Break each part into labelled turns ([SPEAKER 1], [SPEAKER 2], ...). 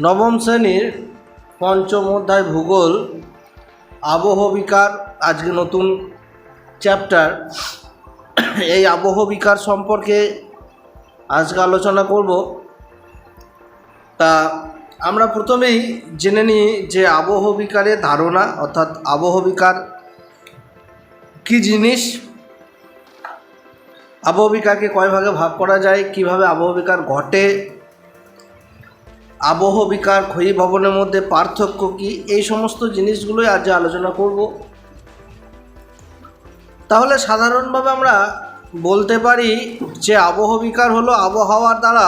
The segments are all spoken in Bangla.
[SPEAKER 1] নবম শ্রেণির পঞ্চম অধ্যায় ভূগোল, আবহবিকার, আজকে নতুন চ্যাপ্টার। এই আবহবিকার সম্পর্কে আজকে আলোচনা করব। তা আমরা প্রথমেই জেনে নিই যে আবহবিকারের ধারণা, অর্থাৎ আবহবিকার কী জিনিস? আবহবিকারকে কয় ভাগে ভাগ করা যায়? কীভাবে আবহবিকার ঘটে? আবহবিকার ক্ষয়ী ভবনের মধ্যে পার্থক্য কি? এই সমস্ত জিনিসগুলোই আজ আলোচনা করব। তাহলে সাধারণভাবে আমরা বলতে পারি যে আবহবিকার হলো আবহাওয়ার দ্বারা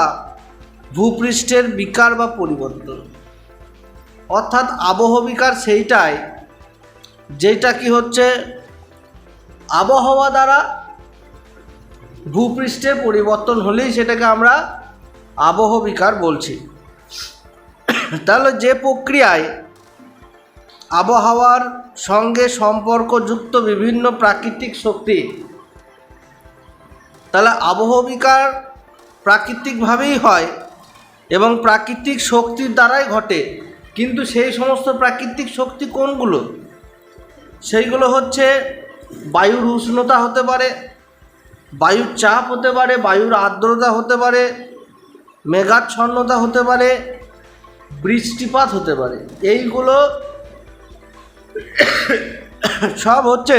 [SPEAKER 1] ভূপৃষ্ঠের বিকার বা পরিবর্তন। অর্থাৎ আবহবিকার সেইটাই যেটা কি হচ্ছে? আবহাওয়া দ্বারা ভূপৃষ্ঠের পরিবর্তন হলেই সেটাকে আমরা আবহবিকার বলছি। তাহলে যে প্রক্রিয়ায় আবহাওয়ার সঙ্গে সম্পর্কযুক্ত বিভিন্ন প্রাকৃতিক শক্তি, তাহলে আবহবিকার প্রাকৃতিকভাবেই হয় এবং প্রাকৃতিক শক্তির দ্বারাই ঘটে। কিন্তু সেই সমস্ত প্রাকৃতিক শক্তি কোনগুলো? সেইগুলো হচ্ছে বায়ুর উষ্ণতা হতে পারে, বায়ুর চাপ হতে পারে, বায়ুর আর্দ্রতা হতে পারে, মেঘাচ্ছন্নতা হতে পারে বৃষ্টিপাত হতে পারে। এইগুলো সব হচ্ছে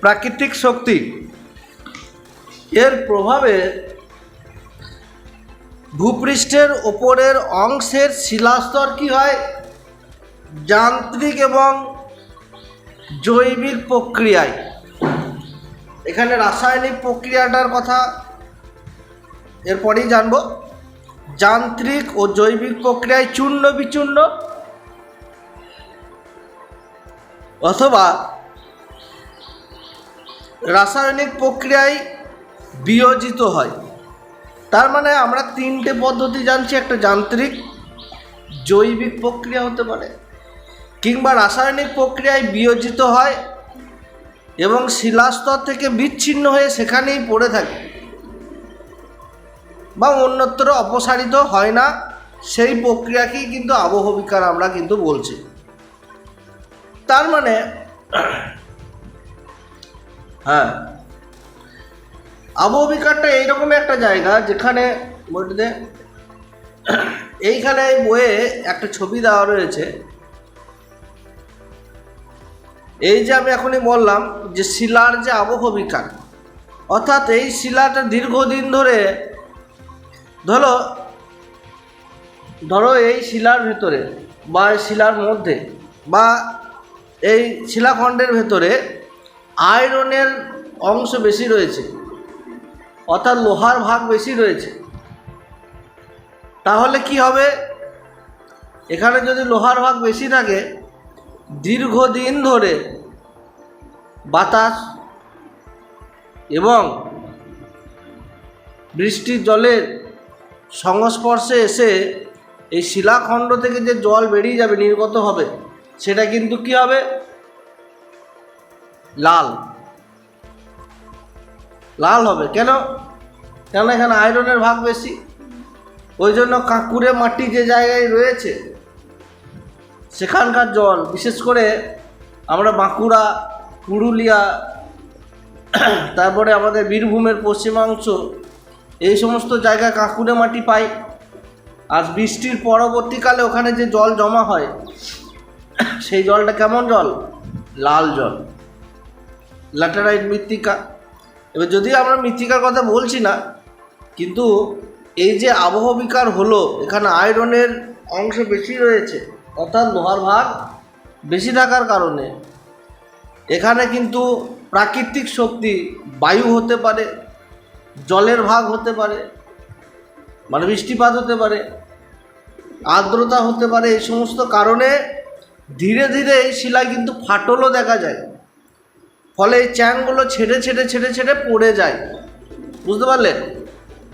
[SPEAKER 1] প্রাকৃতিক শক্তি। এর প্রভাবে ভূপৃষ্ঠের ওপরের অংশের শিলাস্তর কি হয়? যান্ত্রিক এবং জৈবিক প্রক্রিয়ায়। এখানে রাসায়নিক প্রক্রিয়াটার কথা এরপরেই জানব। যান্ত্রিক ও জৈবিক প্রক্রিয়ায় চূর্ণ বিচূর্ণ? অথবা রাসায়নিক প্রক্রিয়ায় বিয়োজিত হয়। তার মানে আমরা তিনটে পদ্ধতি জানছি, একটা যান্ত্রিক, জৈবিক প্রক্রিয়া হতে পারে। কিংবা রাসায়নিক প্রক্রিয়ায় বিয়োজিত হয় এবং শিলাস্তর থেকে বিচ্ছিন্ন হয়ে সেখানেই পড়ে থাকে। বা অন্যত্র অপসারিত হয় না, সেই প্রক্রিয়াকেই কিন্তু আবহবিকার আমরা কিন্তু বলছি। তার মানে হ্যাঁ আবহবিকারটা এইরকম একটা জায়গা যেখানে, বইটিতে, এইখানে এই বইয়ে একটা ছবি দেওয়া রয়েছে। এই যে আমি এখনই বললাম যে শিলার যে আবহবিকার, অর্থাৎ এই শিলাটা দীর্ঘদিন ধরে ধরো ধরো এই শিলার ভেতরে বা শিলার মধ্যে বা এই শিলাখণ্ডের ভেতরে আয়রনের অংশ বেশি রয়েছে, অর্থাৎ লোহার ভাগ বেশি রয়েছে, তাহলে কি হবে? এখানে যদি লোহার ভাগ বেশি থাকে, দীর্ঘদিন ধরে বাতাস এবং বৃষ্টির জলের সংস্পর্শে এসে এই শিলাখণ্ড থেকে যে জল বেরিয়ে যাবে নির্গত হবে সেটা কিন্তু কি হবে? লাল। লাল হবে। কেন? কেন এখানে আয়রনের ভাগ বেশি। ওই জন্য কাঁকুরে মাটি যে জায়গায় রয়েছে, সেখানকার জল, বিশেষ করে আমরা বাঁকুড়া, পুরুলিয়া, তারপরে আমাদের বীরভূমের পশ্চিমাংশ এই সমস্ত জায়গায় কাঁকুড়ে মাটি পাই। আর বৃষ্টির পরবর্তীকালে ওখানে যে জল জমা হয়, সেই জলটা কেমন জল? লাল জল। ল্যাটেরাইট মৃত্তিকা। এবার যদিও আমরা মৃত্তিকার কথা বলছি না, কিন্তু এই যে আবহবিকার হলো, এখানে আয়রনের অংশ বেশি রয়েছে, অর্থাৎ লোহার ভাগ বেশি থাকার কারণে। এখানে কিন্তু প্রাকৃতিক শক্তি বায়ু হতে পারে জলের ভাগ হতে পারে মানে বৃষ্টিপাত হতে পারে, আর্দ্রতা হতে পারে, এই সমস্ত কারণে ধীরে ধীরে এই শিলায় কিন্তু ফাটলও দেখা যায়। ফলে এই চ্যাংগুলো ছেড়ে ছেড়ে ছেড়ে ছেড়ে পড়ে যায়। বুঝতে পারলেন?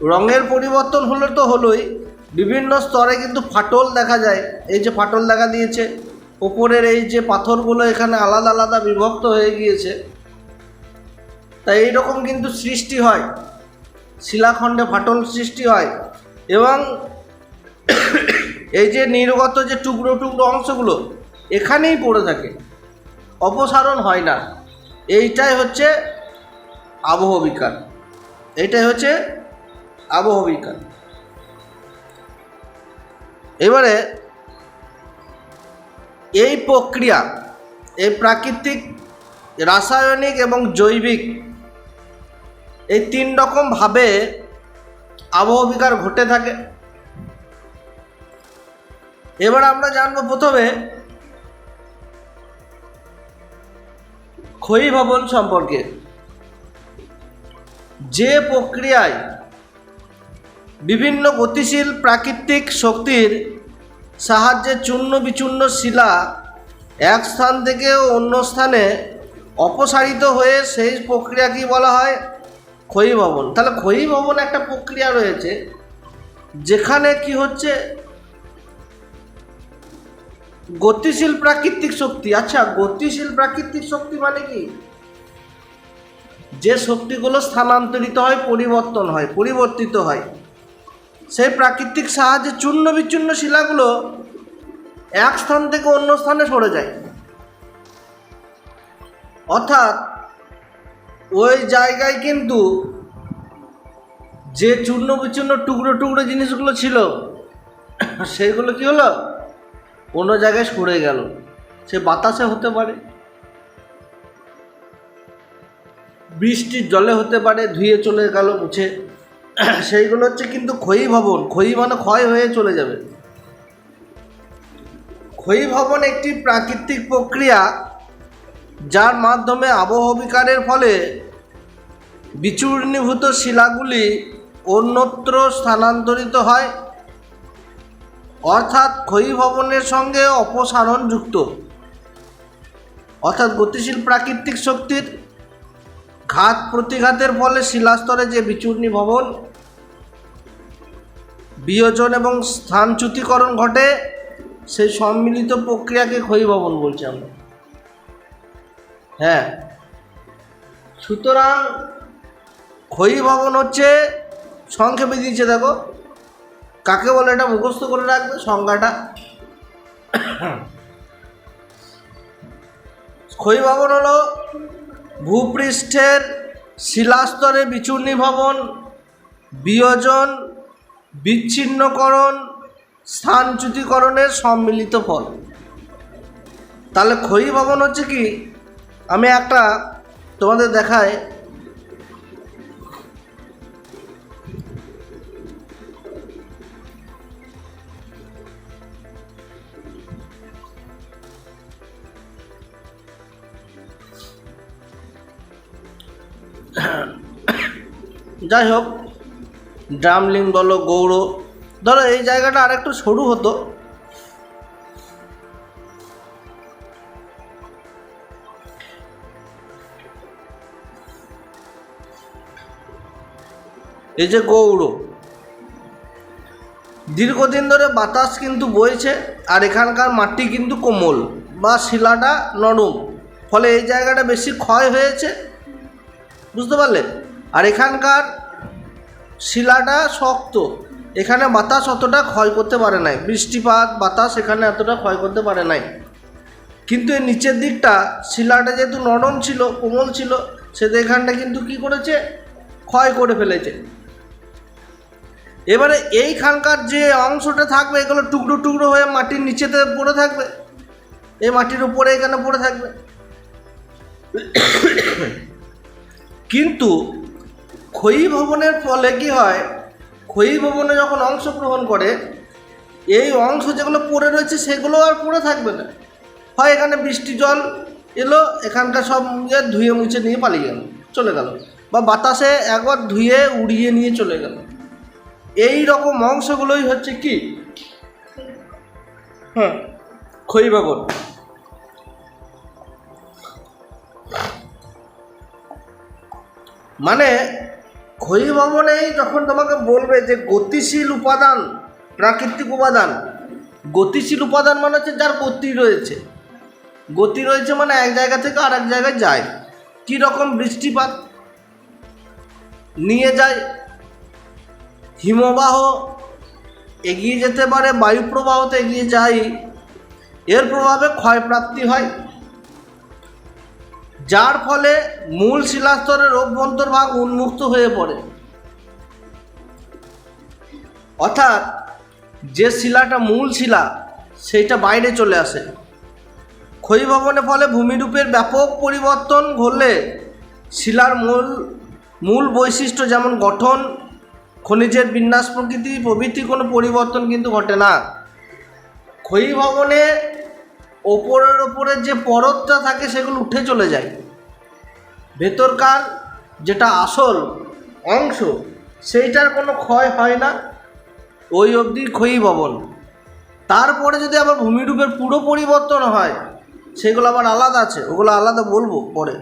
[SPEAKER 1] রঙের পরিবর্তন হলে তো হলোই, বিভিন্ন স্তরে কিন্তু ফাটল দেখা যায়। এই যে ফাটল দেখা দিয়েছে, ওপরের এই যে পাথরগুলো এখানে আলাদা আলাদা বিভক্ত হয়ে গিয়েছে। তাই এইরকম কিন্তু সৃষ্টি হয়। শিলাখণ্ডে ফাটল সৃষ্টি হয় এবং এই যে নির্গত যে টুকরো টুকরো অংশগুলো এখানেই পড়ে থাকে, অপসারণ হয় না। এইটাই হচ্ছে আবহবিকার এইটাই হচ্ছে আবহবিকার এবারে এই প্রক্রিয়া, এই প্রাকৃতিক, রাসায়নিক এবং জৈবিক এই তিন রকমভাবে আবহবিকার ঘটে থাকে। এবার আমরা জানব প্রথমে ক্ষয়ী ভবন সম্পর্কে। যে প্রক্রিয়ায় বিভিন্ন গতিশীল প্রাকৃতিক শক্তির সাহায্যে চূর্ণ বিচূর্ণ শিলা এক স্থান থেকে অন্য স্থানে অপসারিত হয়ে সেই প্রক্রিয়া কি বলা হয় ক্ষয়ী ভবন। তাহলে ক্ষয়ী ভবন একটা প্রক্রিয়া রয়েছে, যেখানে কি হচ্ছে? গতিশীল প্রাকৃতিক শক্তি। আচ্ছা গতিশীল প্রাকৃতিক শক্তি মানে কি? যে শক্তিগুলো স্থানান্তরিত হয়, পরিবর্তন হয়, পরিবর্তিত হয়। সেই প্রাকৃতিক সাহায্যে চূর্ণ বিচূর্ণ শিলাগুলো এক স্থান থেকে অন্য স্থানে সরে যায়। অর্থাৎ ওই জায়গায় কিন্তু যে চূর্ণ বিচূর্ণ টুকরো টুকরো জিনিসগুলো ছিল সেগুলো কি হলো? অন্য জায়গায় সরে গেল। সে বাতাসে হতে পারে, বৃষ্টির জলে হতে পারে, ধুয়ে চলে গেল মুছে। সেইগুলো হচ্ছে কিন্তু ক্ষয়ী ভবন। ক্ষয়ী মানে ক্ষয় হয়ে চলে যাবে। ক্ষয়ী ভবন একটি প্রাকৃতিক প্রক্রিয়া, যার মাধ্যমে আবহবিকারের ফলে বিচূর্ণীভূত শিলাগুলি অন্যত্র স্থানান্তরিত হয়, অর্থাৎ ক্ষয়ী ভবনের সঙ্গে অপসারণ যুক্ত অর্থাৎ গতিশীল প্রাকৃতিক শক্তির ঘাত প্রতিঘাতের ফলে শিলাস্তরে যে বিচূর্ণী ভবন বিয়োজন এবং স্থানচ্যুতিকরণ ঘটে, সেই সম্মিলিত প্রক্রিয়াকে ক্ষয়ী ভবন বলছি আমরা। হ্যাঁ সুতরাং ক্ষয়ী ভবন হচ্ছে, সংক্ষেপে দিয়েছে দেখো। কাকে বলে এটা? মুখস্থ করে রাখবে, সংজ্ঞাটা। ক্ষয়ী ভবন হলো ভূপৃষ্ঠের শিলাস্তরে বিচূর্ণী ভবন, বিয়োজন, বিচ্ছিন্নকরণ, স্থানচ্যুতিকরণের সম্মিলিত ফল। তাহলে ক্ষয়ী ভবন হচ্ছে কি? আমি একটা তোমাদের দেখায় যাই হোক ড্রামলিং বলো, গৌড়, ধরো এই জায়গাটা আরেকটু সরু হতো। এই যে গৌড়, দীর্ঘদিন ধরে বাতাস কিন্তু বইছে আর এখানকার মাটি কিন্তু কোমল বা শিলাটা নরম, ফলে এই জায়গাটা বেশি ক্ষয় হয়েছে। বুঝতে পারলে? আর এখানকার শিলাটা শক্ত। এখানে বাতাস অতটা ক্ষয় করতে পারে নাই। বৃষ্টিপাত, বাতাস এখানে এতটা ক্ষয় করতে পারে নাই। কিন্তু এই নিচের দিকটা, শিলাটা যেহেতু নরম ছিল, কোমল ছিল, সে এখানটা কিন্তু কি করেছে? ক্ষয় করে ফেলেছে। এবারে এইখানকার যে অংশটা থাকবে, এগুলো টুকরো টুকরো হয়ে মাটির নিচেতে পড়ে থাকবে। এই মাটির উপরে এখানে পড়ে থাকবে। কিন্তু ক্ষয়ী ভবনের ফলে কি হয়? ক্ষয়ী ভবনে যখন অংশগ্রহণ করে, এই অংশ যেগুলো পড়ে রয়েছে সেগুলো আর পড়ে থাকবে না। হয় এখানে বৃষ্টি জল এলো, এখানকার সব ইয়ে ধুয়ে মুছে নিয়ে পালিয়ে গেল, চলে গেল। বা বাতাসে একবার ধুয়ে উড়িয়ে নিয়ে চলে গেল। এই রকম অংশগুলোই হচ্ছে কি? হ্যাঁ ক্ষয়ী ভবন। মানে ক্ষয়ী ভবনেই যখন তোমাকে বলবে যে গতিশীল উপাদান, প্রাকৃতিক উপাদান, গতিশীল উপাদান মানে হচ্ছে যার গতি রয়েছে। গতি রয়েছে মানে এক জায়গা থেকে আর এক জায়গায় যায়। কী রকম বৃষ্টিপাত, নিয়ে যায়, হিমবাহ এগিয়ে যেতে পারে বায়ু প্রবাহতে এগিয়ে যায়, এর প্রভাবে ক্ষয়প্রাপ্তি হয়। যার ফলে মূল শিলাস্তরের অভ্যন্তরভাগ উন্মুক্ত হয়ে পড়ে। অর্থাৎ যে শিলাটা মূল শিলা, সেইটা বাইরে চলে আসে। ক্ষয়ীভবনের ফলে ভূমিরূপের ব্যাপক পরিবর্তন ঘটলে শিলার মূল মূল বৈশিষ্ট্য যেমন গঠন, খনিজের বিন্যাস প্রকৃতি, প্রভৃতি কোনো পরিবর্তন কিন্তু ঘটে না। ক্ষয়ীভবনে ওপরের ওপরের যে পরতটা থাকে সেগুলো উঠে চলে যায়। ভেতরকার যেটা আসল অংশ, সেইটার কোনো ক্ষয় হয় না। ওই অবধি ক্ষয়ীভবন তারপরে যদি আবার ভূমিরূপের পুরো পরিবর্তন হয়, সেগুলো আবার আলাদা আছে, ওগুলো আলাদা বলব পরে।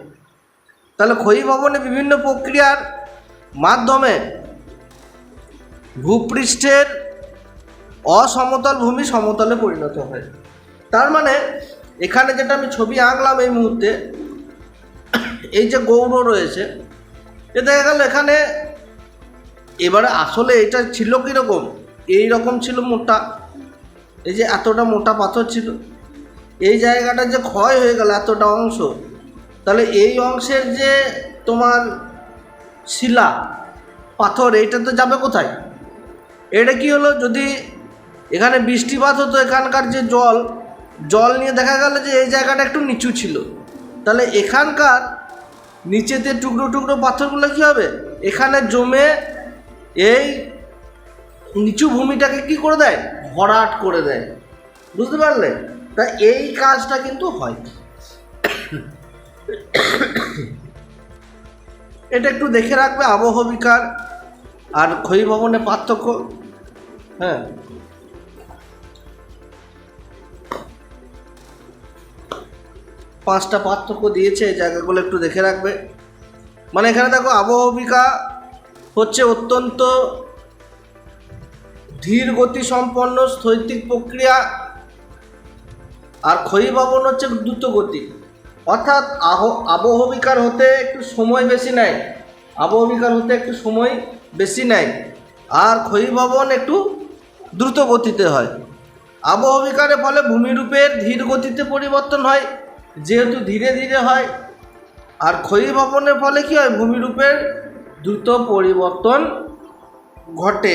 [SPEAKER 1] তাহলে ক্ষয়ীভবনে বিভিন্ন প্রক্রিয়ার মাধ্যমে ভূপৃষ্ঠের অসমতল ভূমি সমতলে পরিণত হয়। তার মানে এখানে যেটা আমি ছবি আঁকলাম এই মুহূর্তে, এই যে গৌর রয়েছে, এ দেখা গেল এখানে এবারে আসলে এটা ছিল কীরকম? এই রকম ছিল মোটা, এই যে এতটা মোটা পাথর ছিল। এই জায়গাটা যে ক্ষয় হয়ে গেল এতটা অংশ, তাহলে এই অংশের যে তোমার শিলা, পাথর, এইটা তো যাবে কোথায়? এটা কি হলো? যদি এখানে বৃষ্টিপাত হতো এখানকার যে জল জল নিয়ে দেখা গেল যে এই জায়গাটা একটু নিচু ছিল। তাহলে এখানকার নিচেতে টুকরো টুকরো পাথরগুলো কী হবে? এখানে জমে এই নিচু ভূমিটাকে কি করে দেয়? ভরাট করে দেয়। বুঝতে পারলে? তা এই কাজটা কিন্তু হয়। এটা একটু দেখে রাখবে আবহবিকার আর ক্ষয়ীভবনের পার্থক্য। হ্যাঁ। পাঁচটা পার্থক্য দিয়েছে, এই জায়গাগুলো একটু দেখে রাখবে। মানে এখানে দেখো আবহবিকা হচ্ছে অত্যন্ত ধীর গতি সম্পন্ন স্থৈতিক প্রক্রিয়া, আর ক্ষয়ীভবন হচ্ছে দ্রুত গতি। অর্থাৎ আহ আবহবিকার হতে একটু সময় বেশি নেয়। আবহবিকার হতে একটু সময় বেশি নেয়। আর ক্ষয়ীভবন একটু দ্রুত গতিতে হয়। আবহবিকারের ফলে ভূমিরূপের ধীর গতিতে পরিবর্তন হয়। যেহেতু ধীরে ধীরে হয়, আর ক্ষয়ীভবনের ফলে কী হয়? ভূমিরূপের দ্রুত পরিবর্তন ঘটে।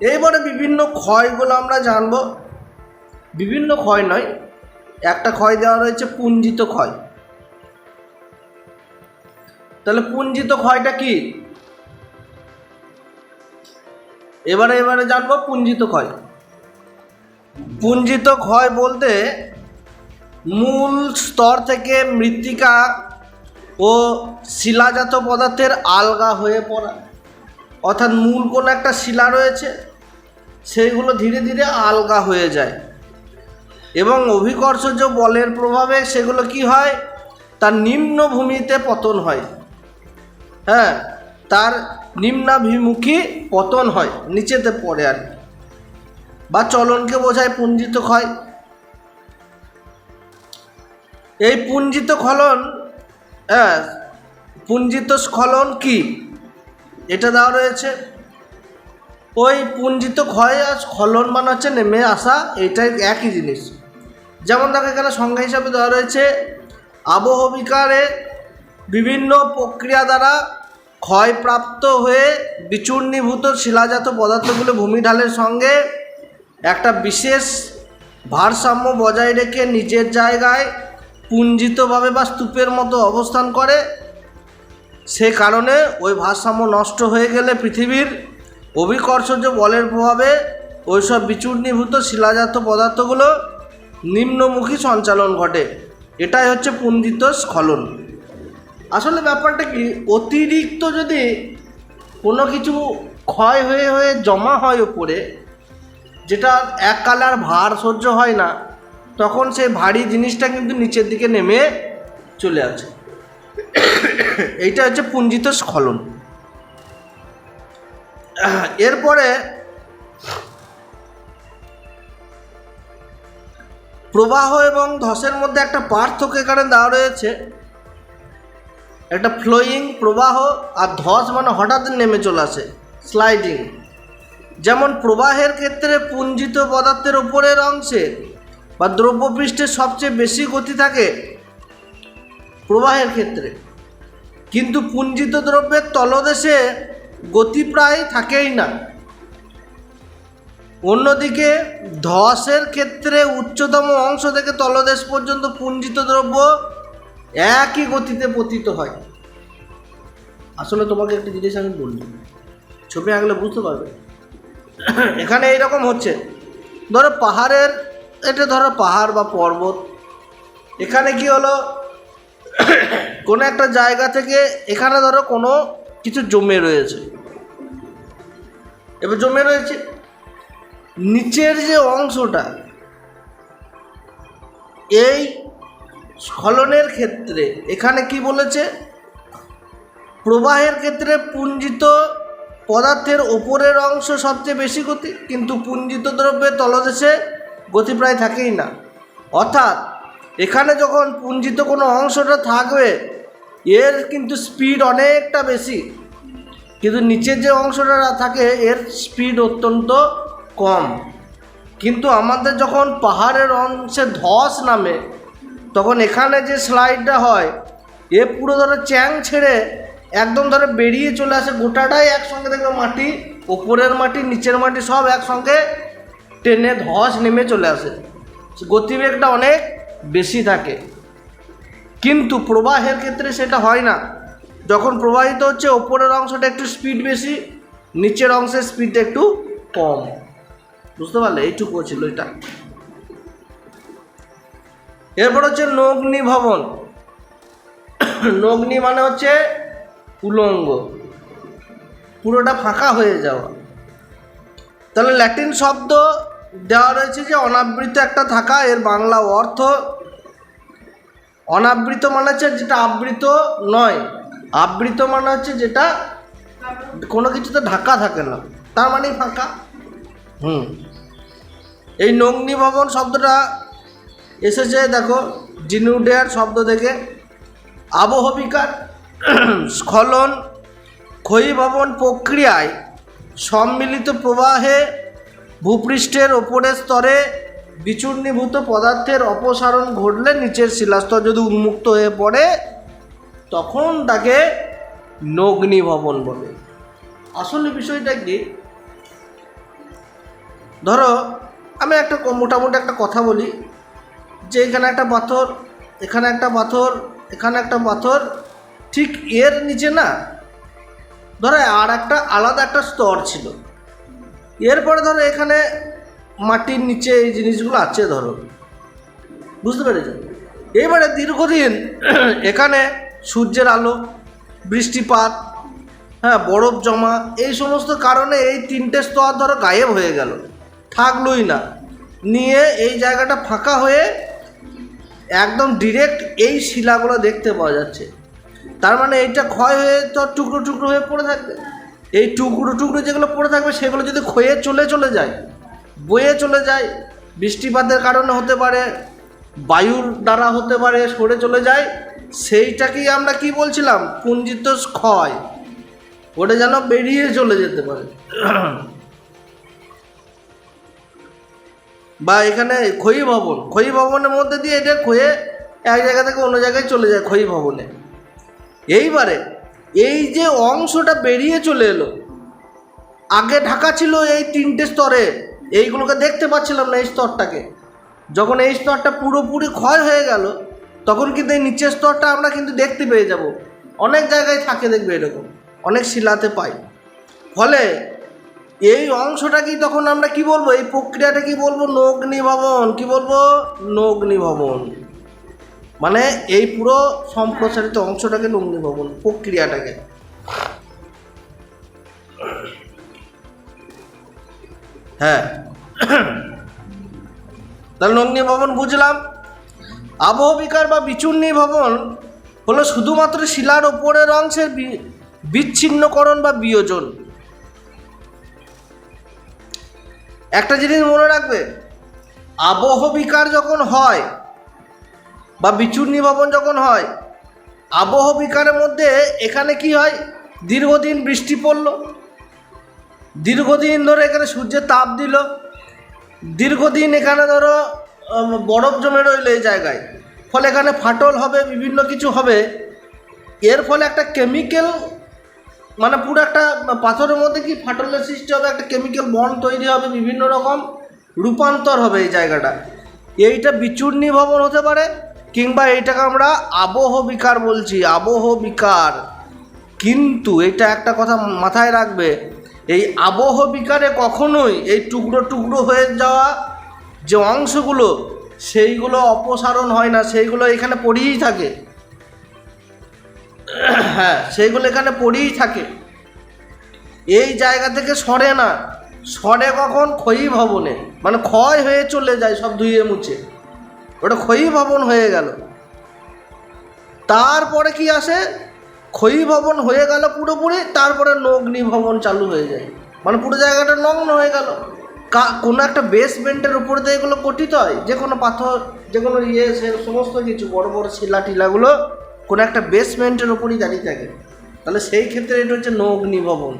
[SPEAKER 1] এইবারে বিভিন্ন ক্ষয়গুলো আমরা জানব। বিভিন্ন ক্ষয় নয়, একটা ক্ষয় দেওয়া রয়েছে পুঞ্জিত ক্ষয়। তাহলে পুঞ্জিত ক্ষয়টা কি? এবারে এবারে জানব পুঞ্জিত ক্ষয়। পুঞ্জিত ক্ষয় বলতে মূল স্তর থেকে মৃত্তিকা ও শিলাজাত পদার্থের আলগা হয়ে পড়া। অর্থাৎ মূল কোনো একটা শিলা রয়েছে, সেইগুলো ধীরে ধীরে আলগা হয়ে যায়। এবং অভিকর্ষজ বলের প্রভাবে সেগুলো কি হয়? তার নিম্ন ভূমিতে পতন হয়। হ্যাঁ তার নিম্নাভিমুখী পতন হয়, নিচেতে পড়ে আর বা চলনকে বোঝায় পুঞ্জিত ক্ষয়। এই পুঞ্জিত খলন হ্যাঁ পুঞ্জিত স্খলন কি? এটা দেওয়া রয়েছে। ওই পুঞ্জিত ক্ষয় আর স্খলন মানে হচ্ছে নেমে আসা, এটাই একই জিনিস। যেমন দেখো এখানে সংজ্ঞা হিসাবে দেওয়া রয়েছে আবহবিকারে বিভিন্ন প্রক্রিয়া দ্বারা ক্ষয়প্রাপ্ত হয়ে বিচূর্ণীভূত শিলাজাত পদার্থগুলো ভূমিঢালের সঙ্গে একটা বিশেষ ভারসাম্য বজায় রেখে নিজের জায়গায় পুঞ্জিতভাবে বা স্তূপের মতো অবস্থান করে, সে কারণে ওই ভারসাম্য নষ্ট হয়ে গেলে পৃথিবীর অভিকর্ষজ বলের প্রভাবে ওইসব বিচূর্ণীভূত শিলাজাত পদার্থগুলো নিম্নমুখী সঞ্চালন ঘটে। এটাই হচ্ছে পুঞ্জিত স্খলন। আসলে ব্যাপারটা কি? অতিরিক্ত যদি কোনো কিছু ক্ষয় হয়ে হয়ে জমা হয় ওপরে যেটা এক কালার ভার সহ্য হয় না তখন সেই ভারী জিনিসটা কিন্তু নিচের দিকে নেমে চলে আসে। এইটা হচ্ছে পুঞ্জিত স্খলন। এরপরে প্রবাহ এবং ধসের মধ্যে একটা পার্থক্য এখানে দেওয়া রয়েছে। একটা ফ্লোয়িং প্রবাহ আর ধস মানে হঠাৎ নেমে চলে আসে স্লাইডিং যেমন প্রবাহের ক্ষেত্রে পুঞ্জিত পদার্থের উপরের অংশে বা দ্রব্যপৃষ্ঠের সবচেয়ে বেশি গতি থাকে প্রবাহের ক্ষেত্রে। কিন্তু পুঞ্জিত দ্রব্যের তলদেশে গতি প্রায় থাকেই না। অন্যদিকে ধসের ক্ষেত্রে উচ্চতম অংশ থেকে তলদেশ পর্যন্ত পুঞ্জিত দ্রব্য একই গতিতে পতিত হয়। আসলে তোমাকে একটা জিনিস আমি বললি ছবি আঁকলে বুঝতে পারবে। এখানে এইরকম হচ্ছে। ধরো পাহাড়ের এটা ধরো পাহাড় বা পর্বত। এখানে কি হলো? কোনো একটা জায়গা থেকে এখানে ধরো কোনো কিছু জমে রয়েছে। এবার জমে রয়েছে নিচের যে অংশটা, এই স্খলনের ক্ষেত্রে এখানে কি বলেছে? প্রবাহের ক্ষেত্রে পুঞ্জিত পদার্থের ওপরের অংশ সবচেয়ে বেশি গতি কিন্তু পুঞ্জিত দ্রব্যের তলদেশে গতি প্রায় থাকেই না। অর্থাৎ, এখানে যখন পুঞ্জিত কোনো অংশটা থাকবে, এর কিন্তু স্পিড অনেকটা বেশি। কিন্তু নিচের যে অংশটা থাকে, এর স্পিড অত্যন্ত কম। কিন্তু আমাদের যখন পাহাড়ের অংশে ধস নামে, তখন এখানে যে স্লাইডটা হয়, এ পুরো ধরো চ্যাং ছেড়ে একদম ধরো বেরিয়ে চলে আসে গোটাটাই একসঙ্গে দেখবে মাটি, ওপরের মাটি, নিচের মাটি সব একসঙ্গে টেনে ধস নেমে চলে আসে। গতিবেগটা অনেক বেশি থাকে। কিন্তু প্রবাহের ক্ষেত্রে সেটা হয় না। যখন প্রবাহিত হচ্ছে, ওপরের অংশটা একটু স্পিড বেশি, নিচের অংশের স্পিডটা একটু কম। বুঝতে পারলে? এইটুকু ছিল এটা। এরপর হচ্ছে নগ্নি ভবন। নগ্নি মানে হচ্ছে উলঙ্গ। পুরোটা ফাঁকা হয়ে যাওয়া। তাহলে ল্যাটিন শব্দ দেওয়া রয়েছে যে অনাবৃত একটা থাকা, এর বাংলা অর্থ অনাবৃত মানে হচ্ছে যেটা আবৃত নয়। আবৃত মানে হচ্ছে যেটা কোনো কিছুতে ঢাকা থাকে না। তার মানেই ফাঁকা। হুম। এই নগ্নি ভবন শব্দটা এসেছে, দেখো জিনুডেয়ার শব্দ থেকে। আবহবিকার, স্খলন, ক্ষয়ীভবন প্রক্রিয়ায় সম্মিলিত প্রবাহে ভূপৃষ্ঠের ওপরের স্তরে বিচূর্ণীভূত পদার্থের অপসারণ ঘটলে নিচের শিলাস্তর যদি উন্মুক্ত হয়ে পড়ে, তখন তাকে নগ্নি ভবন বলে। আসলে বিষয়টা কি? ধরো, আমি একটা মোটামুটি একটা কথা বলি। যে এখানে একটা পাথর, এখানে একটা পাথর, এখানে একটা পাথর, ঠিক এর নিচে না, ধরো আর একটা আলাদা একটা স্তর ছিল। এরপরে ধরো এখানে মাটির নিচে এই জিনিসগুলো আছে ধরো। বুঝতে পেরেছ? এবারে দীর্ঘদিন এখানে সূর্যের আলো, বৃষ্টিপাত হ্যাঁ বরফ জমা, এই সমস্ত কারণে এই তিনটে স্তর ধরো গায়েব হয়ে গেল। থাকলোই না। নিয়ে এই জায়গাটা ফাঁকা হয়ে একদম ডিরেক্ট এই শিলাগুলো দেখতে পাওয়া যাচ্ছে। তার মানে এইটা ক্ষয় হয়ে তো টুকরো টুকরো হয়ে পড়ে থাকবে। এই টুকরো টুকরো যেগুলো পড়ে থাকবে, সেগুলো যদি ক্ষয়ে চলে চলে যায়, বয়ে চলে যায়, বৃষ্টিপাতের কারণে হতে পারে, বায়ুর দ্বারা হতে পারে, সরে চলে যায়, সেইটাকেই আমরা কি বলছিলাম? পুঞ্জিত ক্ষয়। ওটা যেন বেরিয়ে চলে যেতে পারে। বা এখানে ক্ষয়ী ভবন, ক্ষয়ী ভবনের মধ্যে দিয়ে এটা ক্ষয়ে এক জায়গা থেকে অন্য জায়গায় চলে যায়, ক্ষয়ী ভবনে। এইবারে এই যে অংশটা বেরিয়ে চলে এলো, আগে ঢাকা ছিল এই তিনটে স্তরে, এইগুলোকে দেখতে পাচ্ছিলাম না এই স্তরটাকে। যখন এই স্তরটা পুরোপুরি ক্ষয় হয়ে গেল, তখন কিন্তু এই নিচের স্তরটা আমরা কিন্তু দেখতে পেয়ে যাব। অনেক জায়গায় থাকে দেখবে এরকম, অনেক শিলাতে পাই। ফলে এই অংশটা কি তখন আমরা কি বলব? এই প্রক্রিয়াটা কি বলব? নগ্নি ভবন কি বলব? নগ্নি ভবন মানে এই পুরো সম্প্রসারিত অংশটাকে নগ্নি ভবন প্রক্রিয়াটাকে। হ্যাঁ। তাহলে নগ্নি ভবন বুঝলাম। আবহবিকার বা বিচূর্ণী ভবন হলো শুধুমাত্র শিলার ওপরের অংশের বিচ্ছিন্নকরণ বা বিয়োজন। একটা জিনিস মনে রাখবে, আবহবিকার যখন হয় বা বিচূর্ণী ভবন যখন হয় আবহবিকারের মধ্যে এখানে কি হয়? দীর্ঘদিন বৃষ্টি পড়ল। দীর্ঘদিন ধরে এখানে সূর্যের তাপ দিল। দীর্ঘদিন এখানে ধরো বরফ জমে রইল এই জায়গায়। ফলে এখানে ফাটল হবে, বিভিন্ন কিছু হবে। এর ফলে একটা কেমিক্যাল মানে পুরো একটা পাথরের মধ্যে কি ফাটলের সৃষ্টি হবে, একটা কেমিক্যাল বন তৈরি হবে, বিভিন্ন রকম রূপান্তর হবে এই জায়গাটা। এইটা বিচূর্ণী ভবন হতে পারে কিংবা এটাকে আমরা আবহ বিকার বলছি, আবহ বিকার। কিন্তু এটা একটা কথা মাথায় রাখবে, এই আবহ বিকারে কখনোই এই টুকরো টুকরো হয়ে যাওয়া যে অংশগুলো, সেইগুলো অপসারণ হয় না, সেইগুলো এখানে পড়েই থাকে। হ্যাঁ সেইগুলো এখানে পড়েই থাকে। এই জায়গা থেকে সরে না, সরে কখন ক্ষয়ী ভবনে মানে ক্ষয় হয়ে চলে যায় সব ধুয়ে মুছে। ওটা ক্ষয়ী ভবন হয়ে গেল। তারপরে কি আসে? ক্ষয়ী ভবন হয়ে গেল পুরোপুরি, তারপরে নগ্নি ভবন চালু হয়ে যায়। মানে পুরো জায়গাটা নগ্ন হয়ে গেল। কোনো একটা বেসমেন্টের উপর দিয়ে এগুলো গঠিত হয়। যে কোনো পাথর, যে কোনো ইয়ে সে সমস্ত কিছু, বড় বড় শিলা টিলাগুলো কোনো একটা বেসমেন্টের উপরই দাঁড়িয়ে থাকে। তাহলে সেই ক্ষেত্রে এটা হচ্ছে নগ্নি ভবন।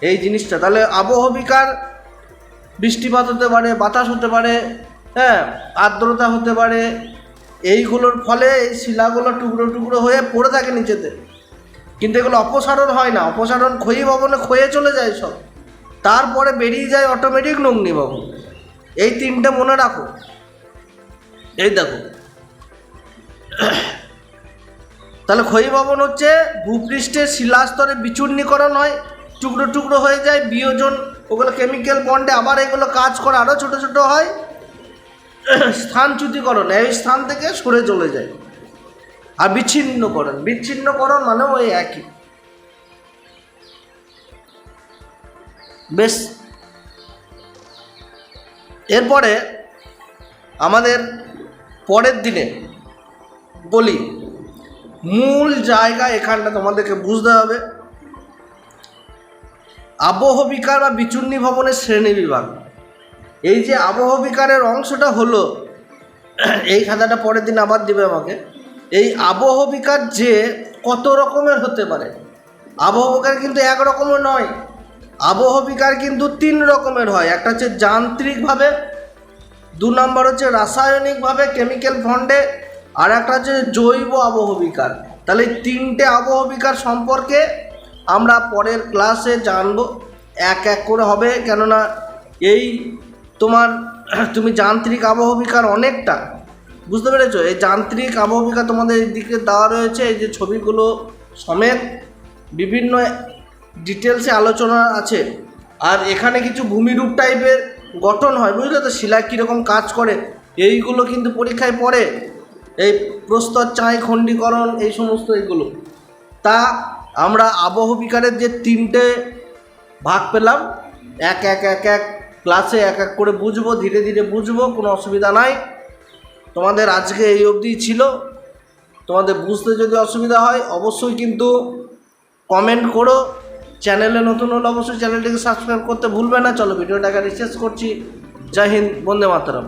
[SPEAKER 1] এই জিনিসটা। তাহলে আবহবিকার বৃষ্টিপাত হতে পারে, বাতাস হতে পারে হ্যাঁ আর্দ্রতা হতে পারে, এইগুলোর ফলে এই শিলাগুলো টুকরো টুকরো হয়ে পড়ে থাকে নিচেতে। কিন্তু এগুলো অপসারণ হয় না, অপসারণ ক্ষয়ী ভবনে ক্ষয়ে চলে যায় সব। তারপরে বেরিয়ে যায় অটোমেটিক নগ্নি ভবন। এই তিনটে মনে রাখো। এই দেখো। তাহলে ক্ষয়ী ভবন হচ্ছে ভূপৃষ্ঠের শিলাস্তরে বিচূর্ণীকরণ হয়, টুকরো টুকরো হয়ে যায়, বিয়োজন ওগুলো কেমিক্যাল বন্ডে আবার এগুলো কাজ করে আরও ছোটো ছোটো হয় স্থানচ্যুতিকরণ এই স্থান থেকে সরে চলে যায়। আর বিচ্ছিন্নকরণ বিচ্ছিন্নকরণ মানে ওই একই। বেশ। এরপরে আমাদের পরের দিনে বলি, মূল জায়গা এখানটা তোমাদেরকে বুঝতে হবে। আবহ বিকার বা বিচূর্ণী ভবনের শ্রেণি বিভাগ। এই যে আবহ বিকারের অংশটা হলো, এই খাতাটা পরের দিন আবার দিবে আমাকে, এই আবহ বিকার যে কত রকমের হতে পারে, আবহ বিকার কিন্তু এক রকমের নয়, আবহ বিকার কিন্তু তিন রকমের হয়, একটা হচ্ছে যান্ত্রিকভাবে, দু নম্বর হচ্ছে রাসায়নিকভাবে, কেমিক্যাল ফন্ডে, আর একটা হচ্ছে জৈব আবহবিকার তাহলে এই তিনটে আবহবিকার সম্পর্কে আমরা পরের ক্লাসে জানব, এক এক করে হবে, কেননা এই তোমার, তুমি যান্ত্রিক আবহবিকার অনেকটা, বুঝতে পেরেছ? এই যান্ত্রিক আবহবিকা তোমাদের এই দিকে দেওয়া রয়েছে, এই যে ছবিগুলো সমেত বিভিন্ন ডিটেলসে আলোচনা আছে। আর এখানে কিছু ভূমিরূপ টাইপের গঠন হয়, বুঝলে তো? শিলা কীরকম কাজ করে, এইগুলো কিন্তু পরীক্ষায় পড়ে। এই প্রস্তর চাই খণ্ডীকরণ, এই সমস্ত এগুলো। তা আমরা আবহবিকারের যে তিনটে ভাগ পেলাম, এক এক এক এক ক্লাসে এক এক করে বুঝব, ধীরে ধীরে বুঝব, কোনো অসুবিধা নাই। তোমাদের আজকে এই অবধি ছিল। তোমাদের বুঝতে যদি অসুবিধা হয়, অবশ্যই কিন্তু কমেন্ট করো। চ্যানেলে নতুন হলে অবশ্যই চ্যানেলটিকে সাবস্ক্রাইব করতে ভুলবে না। চলো, ভিডিওটাকে শেষ করছি। জয় হিন্দ, বন্দে মাতরম।